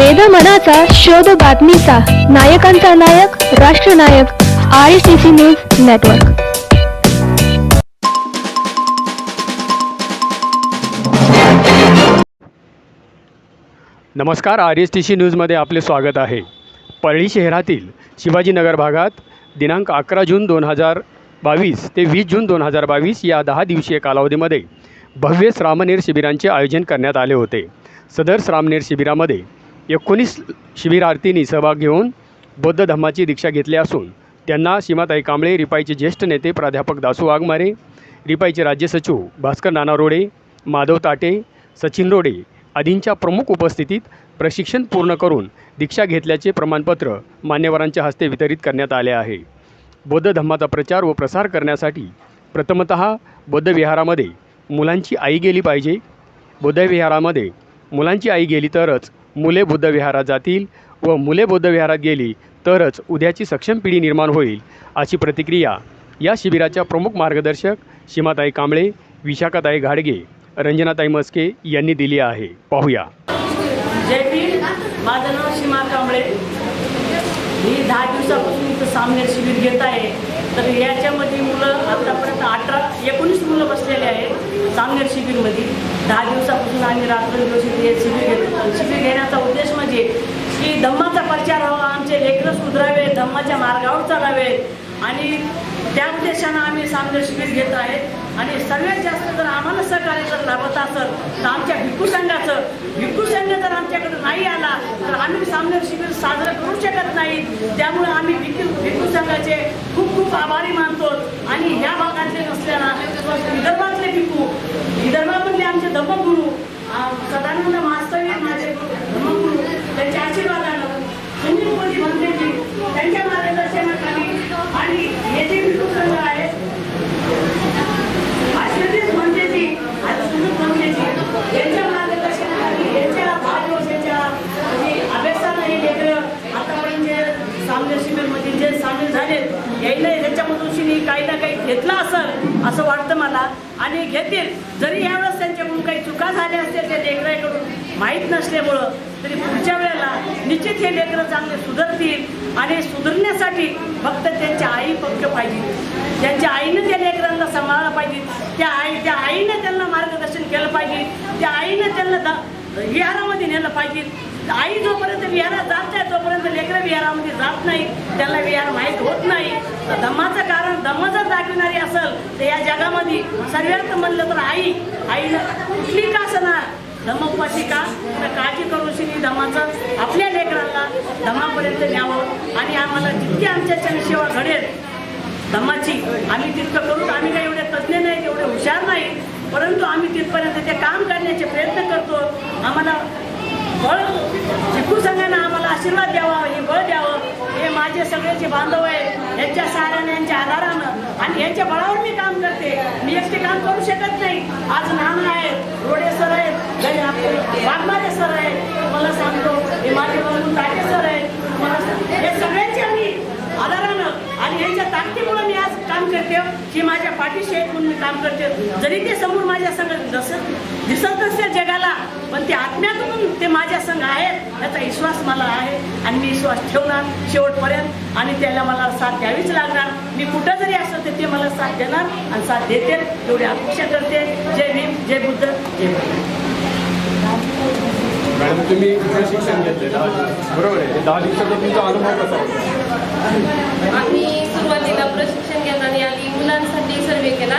वेद मनाचा शोध बातमीचा. नायकांचा नायक राष्ट्रनायक I C C news network नमस्कार आर एस टी सी न्यूजमध्ये आपले स्वागत आहे. परळी शहरातील शिवाजीनगर भागात दिनांक अकरा जून दोन हजार बावीस ते वीस जून दोन हजार बावीस या दहा दिवसीय कालावधीमध्ये भव्य श्रामनेर शिबिरांचे आयोजन करण्यात आले होते. सदर श्रामनेर शिबिरामध्ये एकोणीस शिबिरार्थींनी सहभाग घेऊन बौद्ध धम्माची दीक्षा घेतली असून त्यांना सीमाताई कांबळे रिपाईचे ज्येष्ठ नेते प्राध्यापक दासू वाघमारे रिपाईचे राज्य सचिव भास्कर नाना रोडे माधव ताटे सचिन रोडे आदींच्या प्रमुख उपस्थितीत प्रशिक्षण पूर्ण करून दीक्षा घेतल्याचे प्रमाणपत्र मान्यवरांच्या हस्ते वितरित करण्यात आले आहे. बौद्ध धम्माचा प्रचार व प्रसार करण्यासाठी प्रथमत बौद्ध विहारामध्ये मुलांची आई गेली पाहिजे. बौद्ध विहारामध्ये मुलांची आई गेली तरच मुले बुद्धविहारात जातील व मुले बौद्धविहारात गेली तरच उद्याची सक्षम पिढी निर्माण होईल अशी प्रतिक्रिया या शिबिराच्या प्रमुख मार्गदर्शक सीमाताई कांबळे विशाखाताई घाडगे रंजनाताई मस्के यांनी दिली आहे. पाहूया. जय भीम. माझं नाव सीमा कांबळे. मी दहा दिवसापासून इथं सामने शिबिर घेत आहे. तर याच्यामध्ये मुलं आतापर्यंत अठरा एकोणीस मुलं बसलेले आहेत सामनेर शिबिरमध्ये दहा दिवसापासून आम्ही रात्रंदिवस इथे हे शिबिर घेतो शिबिर घेण्याचा उद्देश म्हणजे की धम्माचा प्रचार व्हावा आमचे लेकरं सुधरावे धम्माच्या मार्गावर चालावे. आणि त्या उद्देशानं आम्ही सामनेर शिबिर घेत आहेत आणि सगळ्यात जास्त जर आम्हाला सहकार्य जर लाभत असेल तर आमच्या भिक्खू संघाचं भिक्खू संघ जर आमच्याकडे नाही आला तर आम्ही सामनेर शिबिर साजरं करू शकत नाही. त्यामुळे आम्ही भिक्खू भिक्खू संघाचे खूप खूप आभारी मानतो. आणि ह्या भागातले विदर्भातले भिक्खू विदर्भामधले आमचे धम्मगुरू सदानंद मास्तर माझे धम्मगुरू त्यांच्या आशीर्वादानं सुनील मोदी म्हणतेजी त्यांच्या मार्गदर्शनाखाली आणि हे जे भिक्खू संघ आहेत आशीर्वादित म्हणतेजी आणि सुनील म्हणतेजी यांच्या मार्गदर्शनाखाली यांच्या भागवतेच्या आणि अभ्यासानं हे लेकरं आतापर्यंत जे सामने शिबिरमध्ये जे सामील झालेत यायला ह्याच्यामधून शिनी काही ना काही घेतलं असेल असं वाटतं मला. आणि घेतील. जरी यावेळेस त्यांच्याकडून काही चुका झाल्या असतील त्या लेकराकडून माहीत नसल्यामुळं तरी पुढच्या वेळेला निश्चित हे लेकरं चांगले सुधरतील आणि सुधरण्यासाठी फक्त त्यांच्या आई पक्ष पाहिजे त्यांच्या आईनं त्या लेकरांना सांभाळलं पाहिजे त्या आई त्या आईनं त्यांना मार्गदर्शन केलं पाहिजे त्या आईनं त्यांना दा विहारामध्ये नेलं पाहिजे आई जोपर्यंत विहारात जात नाही तोपर्यंत लेकरं विहारामध्ये जात नाही त्यांना विहार माहीत होत नाही. तर दमाचं कारण दमाचं जर दाखविणारी असेल तर या जगामध्ये सर्वात म्हणलं तर आई आईनं कुठली का असणार? का? तर काळजी करून शिनी धमाचं आपल्या लेकरांना धमापर्यंत न्यावं. आणि आम्हाला जितकी आमच्या सेवा घडेल धमाची आम्ही तितकं करू. आम्ही काही एवढे तज्ज्ञ नाही एवढे हुशार नाही परंतु आम्ही तिथपर्यंत ते काम करण्याचे प्रयत्न करतो. आम्हाला बळ भिक्खू संघानं आम्हाला आशीर्वाद द्यावा हे बळ द्यावं. हे माझे सगळे जे बांधव आहेत यांच्या सहाऱ्याने यांच्या आधारानं आणि यांच्या बळावर मी काम करते. मी एकटे काम करू शकत नाही. आज नाना आहेत रोडे सर आहेत आपले वाघमारे सर आहेत. मला सांगतो हे माझे बंधू ताटे सर आहेत. मला हे सगळे आम्ही आधारानं आणि यांच्या ताकदीमुळे मी आज काम करते की माझ्या पाठीशी आहेत म्हणून मी काम करते. जरी ते समोर माझ्या संग जसं दिसत नसेल जगाला पण ते आत्म्यातून ते माझ्या संग आहेत याचा विश्वास मला आहे. आणि मी विश्वास ठेवणार शेवटपर्यंत आणि त्याला मला साथ द्यावीच लागणार. मी कुठं जरी असेल तर ते मला साथ देणार आणि साथ देते. एवढी अपेक्षा करते. जय भीम जय बुद्ध जय बुद्ध मॅडम तुम्ही प्रशिक्षण घेतले बरोबर आहे. दहा दिवसाचा तुमचा अनुभव कसा होता प्रशिक्षण सुरुवातीला प्रशिक्षण घेताना आधी मुलांसाठी सर्वे केला.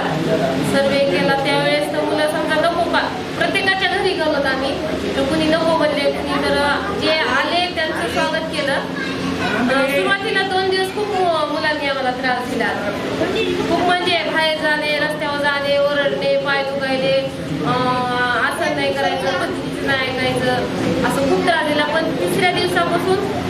सर्वे केला. त्यावेळेस तर मुलं समजा नको पा प्रत्येकाच्या घरी गेलोत आम्ही. तर कुणी नको म्हणले कुणी तर जे आले त्यांचं स्वागत केलं. सुरुवातीला दोन दिवस खूप मुलांनी आम्हाला त्रास दिला. खूप म्हणजे बाहेर जाणे रस्त्यावर जाणे ओरडणे पाय दुखायले. अं, आसन नाही करायचं पद्धतीचं नाही ऐकायचं असं खूप त्रास दिला. पण तिसऱ्या दिवसापासून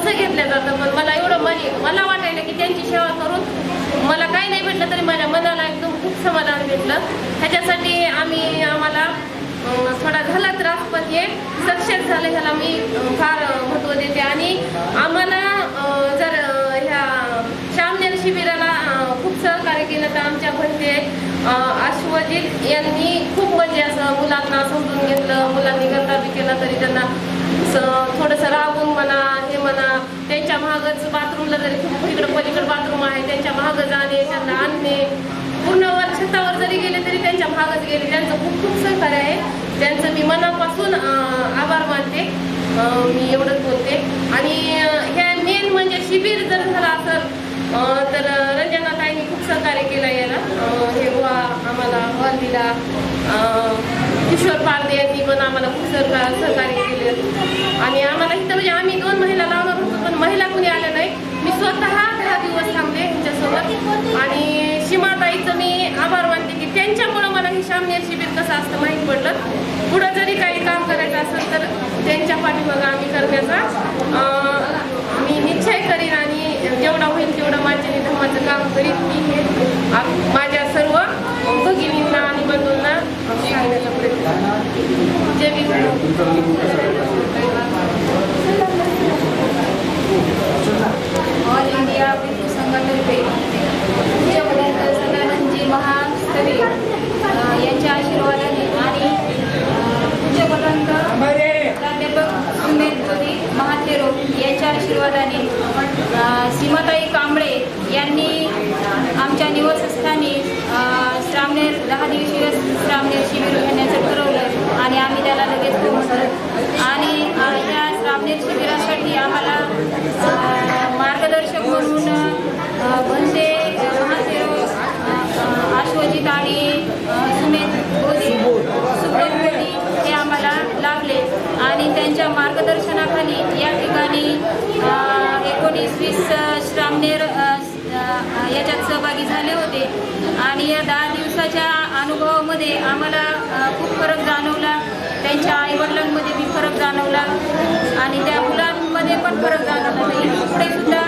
कसं घेतलं जातं पण मला एवढं मन मला वाटायला की त्यांची सेवा करून मला काही नाही भेटलं तरी माझ्या मनाला एकदम खूप समाधान भेटलं. ह्याच्यासाठी आम्ही आम्हाला थोडा झाला त्रास पण हे सक्सेस झालं ह्याला मी फार महत्त्व देते. आणि आम्हाला जर ह्या श्यामनेर शिबिराला खूप सहकार्य केलं तर आमच्या भरते अश्वजित यांनी खूप म्हणजे असं मुलांना समजून घेतलं मुलांनी गंदा बी केला तरी त्यांना स- थोडंसं राबून म्हणा हे म्हणा त्यांच्या महागच बाथरूमला जरी खूप इकडं पलीकडं बाथरूम आहे त्यांच्या महाग जाणे त्यांना आणणे. पूर्ण वर छतावर जरी गेले तरी त्यांच्या महागच गेले. त्यांचं खूप खूप सहकार्य आहे. त्यांचं मी मनापासून आभार मानते. मी एवढंच बोलते. आणि ह्या मेन म्हणजे शिबिर जर झालं असेल तर रंजना ताईंनी खूप सहकार्य केलं याला. हे बुवा आम्हाला हॉल दिला. अं, किशोर पारदे यांनी पण आम्हाला खूप सहकार सहकार्य केलं. आणि आम्हाला इथं म्हणजे आम्ही दोन महिला लावणार होतो पण महिला कुणी आल्या नाही. मी स्वतः दहा दिवस थांबले यांच्यासोबत आणि सीमाताईचं मी आभार मानते की त्यांच्यामुळं मला हे शामनेर शिबिर कसं असतं माहीत पडलं. पुढं जरी काही काम करायचं असेल तर त्यांच्या पाठीमागं आम्ही करण्याचा मी निश्चय करीन आणि जेवढा होईल तेवढं माझ्या निधमाचं काम करीन. मी हे माझ्या सर्व भगिनी सांगण्याचा प्रयत्न करेन. ऑल इंडिया विद्यू संघातर्फे पूज्यपर्यंत सदानंदजी महास्तवे अ, यांच्या आशीर्वादाने आणि अ, पूज्यपर्यंत प्राध्यापक सुमेध जोधी महाथेरो यांच्या आशीर्वादाने सीमाताई कांबळे यांनी दहा दिवशी श्रामणेर शिबिर घेण्याचं ठरवलं आणि आम्ही त्याला लगेच पोहोचलो आणि या श्रामणेर शिबिरासाठी आम्हाला मार्गदर्शक म्हणून भंते महासेव आश्वजित आणि सुमेध गोदी सुब्रत गोदी हे आम्हाला लाभले. आणि त्यांच्या मार्गदर्शनाखाली या ठिकाणी एकोणीस वीस श्रामनेर याच्यात सहभागी झाले होते. आणि या दहा त्यांच्या अनुभवामध्ये आम्हाला खूप फरक जाणवला. त्यांच्या आईवडिलांमध्ये बी फरक जाणवला. आणि त्या मुलांमध्ये पण फरक जाणवला. तर पुढे सुद्धा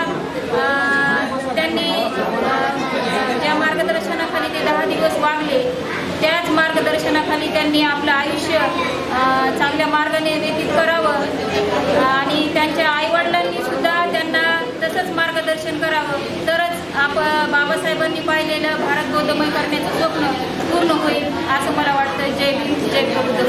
त्यांनी ज्या मार्गदर्शनाखाली ते दहा दिवस वागले त्याच मार्गदर्शनाखाली त्यांनी आपलं आयुष्य चांगल्या मार्गाने व्यतीत करावं. आणि त्यांच्या आईवडिलांनी सुद्धा त्यांना तसंच मार्गदर्शन करावं. तरच आप बाबासाहेबांनी पाहिलेलं भारत बौद्धमय करण्याचं स्वप्न पूर्ण होईल असं मला वाटतं. जय भीम जय बुद्ध